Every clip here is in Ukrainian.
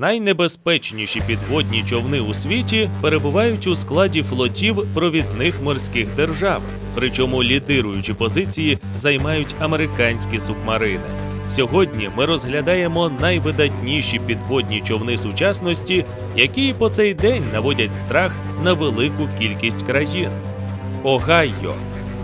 Найнебезпечніші підводні човни у світі перебувають у складі флотів провідних морських держав, причому лідируючі позиції займають американські субмарини. Сьогодні ми розглядаємо найвидатніші підводні човни сучасності, які по цей день наводять страх на велику кількість країн. Огайо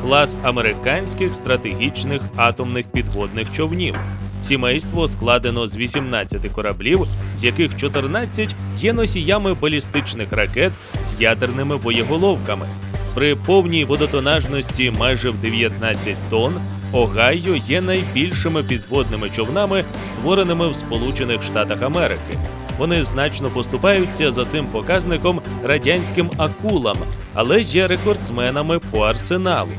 клас американських стратегічних атомних підводних човнів. Сімейство складено з 18 кораблів, з яких 14 є носіями балістичних ракет з ядерними боєголовками. При повній водотонажності майже в 19 тонн Огайо є найбільшими підводними човнами, створеними в Сполучених Штатах Америки. Вони значно поступаються за цим показником радянським акулам, але є рекордсменами по арсеналу.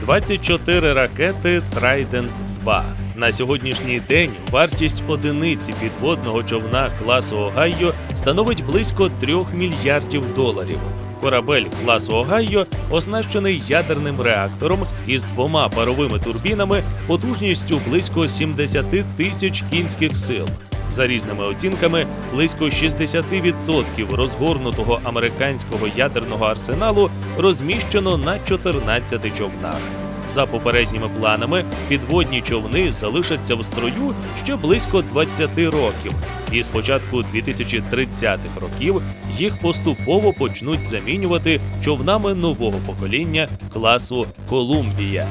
24 ракети Trident 2. На сьогоднішній день вартість одиниці підводного човна класу Огайо становить близько 3 мільярдів доларів. Корабель класу Огайо оснащений ядерним реактором із двома паровими турбінами потужністю близько 70 тисяч кінських сил. За різними оцінками, близько 60% розгорнутого американського ядерного арсеналу розміщено на 14 човнах. За попередніми планами, підводні човни залишаться в строю ще близько 20 років, і з початку 2030-х років їх поступово почнуть замінювати човнами нового покоління класу Колумбія.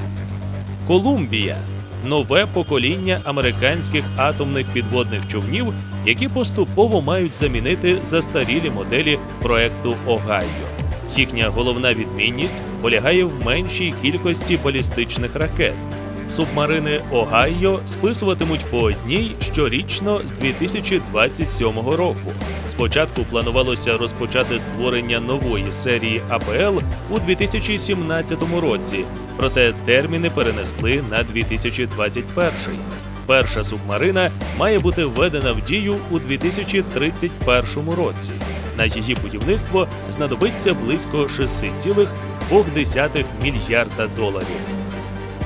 Колумбія нове покоління американських атомних підводних човнів, які поступово мають замінити застарілі моделі проекту Огайо. Їхня головна відмінність полягає в меншій кількості балістичних ракет. Субмарини Огайо списуватимуть по одній щорічно з 2027 року. Спочатку планувалося розпочати створення нової серії АПЛ у 2017 році, проте терміни перенесли на 2021. Перша субмарина має бути введена в дію у 2031 році. На її будівництво знадобиться близько 6,2 мільярда доларів.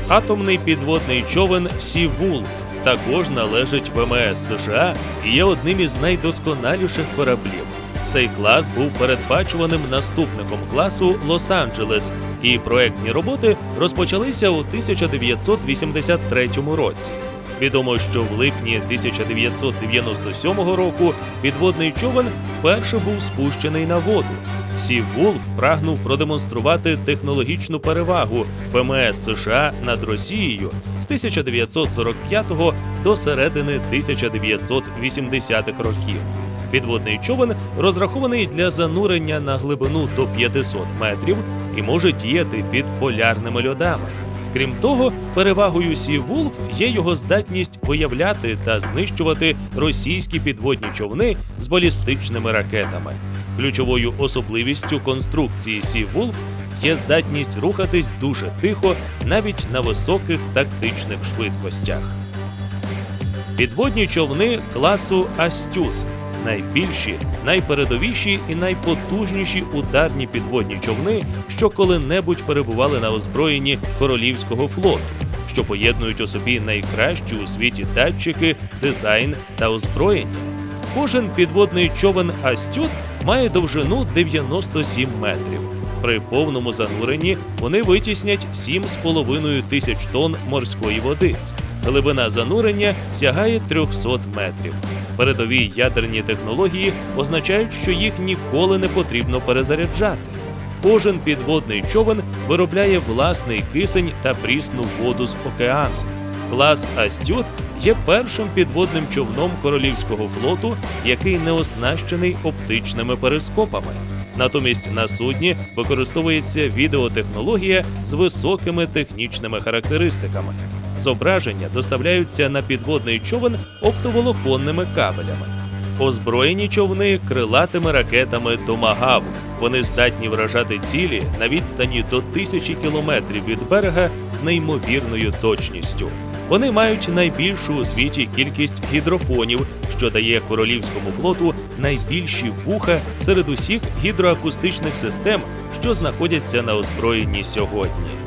Атомний підводний човен Сі Вулф також належить ВМС США і є одним із найдосконаліших кораблів. Цей клас був передбачуваним наступником класу Лос-Анджелес, і проектні роботи розпочалися у 1983 році. Відомо, що в липні 1997 року підводний човен вперше був спущений на воду. Сі Вулф прагнув продемонструвати технологічну перевагу ВМС США над Росією з 1945 до середини 1980-х років. Підводний човен розрахований для занурення на глибину до 500 метрів і може діяти під полярними льодами. Крім того, перевагою Сі Вулф є його здатність виявляти та знищувати російські підводні човни з балістичними ракетами. Ключовою особливістю конструкції Сі Вулф є здатність рухатись дуже тихо навіть на високих тактичних швидкостях. Підводні човни класу Астют найбільші, найпередовіші і найпотужніші ударні підводні човни, що коли-небудь перебували на озброєнні королівського флоту, що поєднують у собі найкращі у світі датчики, дизайн та озброєння. Кожен підводний човен Астют має довжину 97 метрів. При повному зануренні вони витіснять 7,5 тисяч тонн морської води. Глибина занурення сягає 300 метрів. Передові ядерні технології означають, що їх ніколи не потрібно перезаряджати. Кожен підводний човен виробляє власний кисень та прісну воду з океану. Клас Астют є першим підводним човном королівського флоту, який не оснащений оптичними перископами. Натомість на судні використовується відеотехнологія з високими технічними характеристиками. Зображення доставляються на підводний човен оптоволоконними кабелями. Озброєні човни крилатими ракетами Томагавк. Вони здатні вражати цілі на відстані до тисячі кілометрів від берега з неймовірною точністю. Вони мають найбільшу у світі кількість гідрофонів, що дає королівському флоту найбільші вуха серед усіх гідроакустичних систем, що знаходяться на озброєнні сьогодні.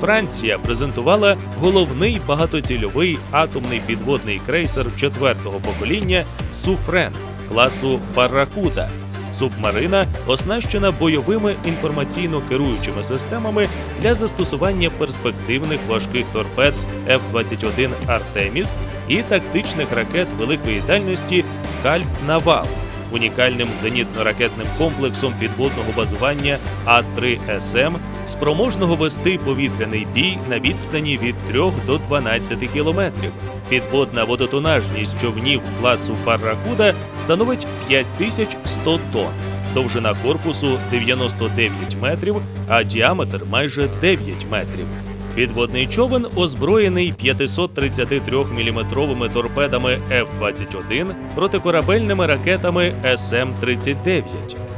Франція презентувала головний багатоцільовий атомний підводний крейсер четвертого покоління Суфрен. класу Барракуда. Субмарина оснащена бойовими інформаційно-керуючими системами для застосування перспективних важких торпед F-21 Артеміс і тактичних ракет великої дальності Скальп Навал, унікальним зенітно-ракетним комплексом підводного базування А-3СМ, спроможного вести повітряний бій на відстані від 3 до 12 кілометрів. Підводна водотонажність човнів класу Барракуда становить 5100 тонн. Довжина корпусу 99 метрів, а діаметр майже 9 метрів. Підводний човен озброєний 533-мм торпедами F-21, протикорабельними ракетами СМ-39.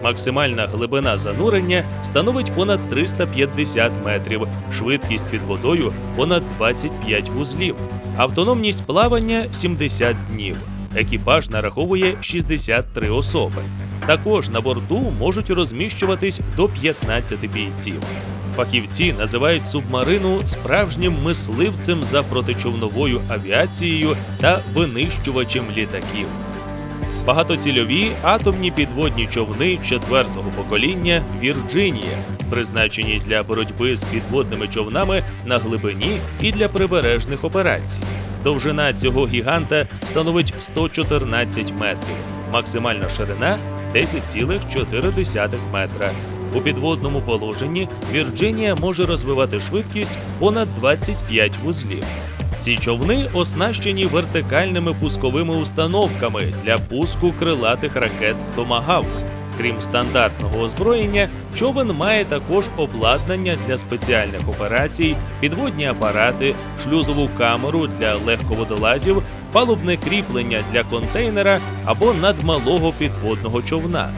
Максимальна глибина занурення становить понад 350 метрів, швидкість під водою понад 25 вузлів, автономність плавання 70 днів. Екіпаж нараховує 63 особи. Також на борту можуть розміщуватись до 15 бійців. Фахівці називають субмарину справжнім мисливцем за протичовновою авіацією та винищувачем літаків. Багатоцільові атомні підводні човни четвертого покоління Вірджинія, призначені для боротьби з підводними човнами на глибині і для прибережних операцій. Довжина цього гіганта становить 114 метрів, максимальна ширина 10,4 метра. У підводному положенні Вірджинія може розвивати швидкість понад 25 вузлів. Ці човни оснащені вертикальними пусковими установками для пуску крилатих ракет Томагавк. Крім стандартного озброєння, човен має також обладнання для спеціальних операцій, підводні апарати, шлюзову камеру для легководолазів, палубне кріплення для контейнера або надмалого підводного човна.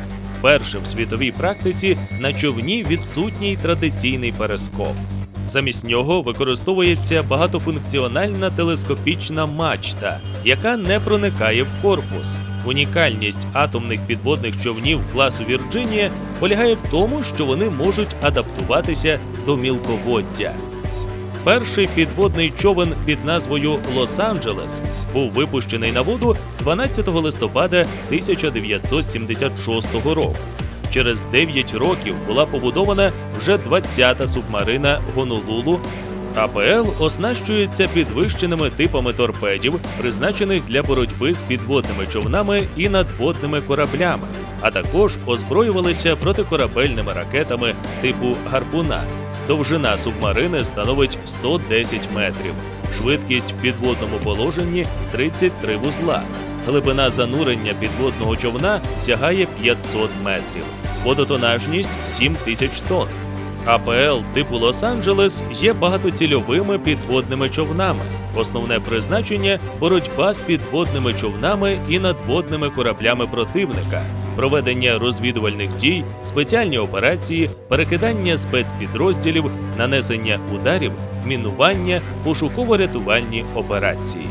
Першим в світовій практиці на човні відсутній традиційний перископ. Замість нього використовується багатофункціональна телескопічна мачта, яка не проникає в корпус. Унікальність атомних підводних човнів класу Вірджинія полягає в тому, що вони можуть адаптуватися до мілководдя. Перший підводний човен під назвою Лос-Анджелес був випущений на воду 12 листопада 1976 року. Через 9 років була побудована вже 20-та субмарина Гонолулу. АПЛ оснащується підвищеними типами торпедів, призначених для боротьби з підводними човнами і надводними кораблями, а також озброювалися протикорабельними ракетами типу гарпуна. Довжина субмарини становить 110 метрів, швидкість в підводному положенні 33 вузла. Глибина занурення підводного човна сягає 500 метрів, водотонажність 7 тисяч тонн. АПЛ типу Лос-Анджелес є багатоцільовими підводними човнами. Основне призначення боротьба з підводними човнами і надводними кораблями противника, проведення розвідувальних дій, спеціальні операції, перекидання спецпідрозділів, нанесення ударів, мінування, пошуково-рятувальні операції.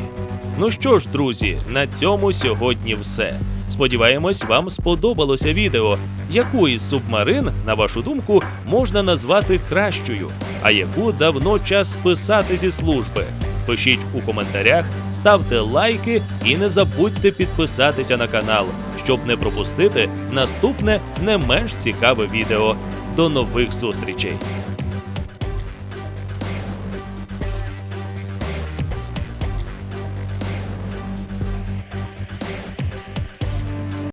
Ну що ж, друзі, на цьому сьогодні все. Сподіваємось, вам сподобалося відео. Яку із субмарин, на вашу думку, можна назвати кращою, а яку давно час списати зі служби? Пишіть у коментарях, ставте лайки і не забудьте підписатися на канал, щоб не пропустити наступне не менш цікаве відео. До нових зустрічей!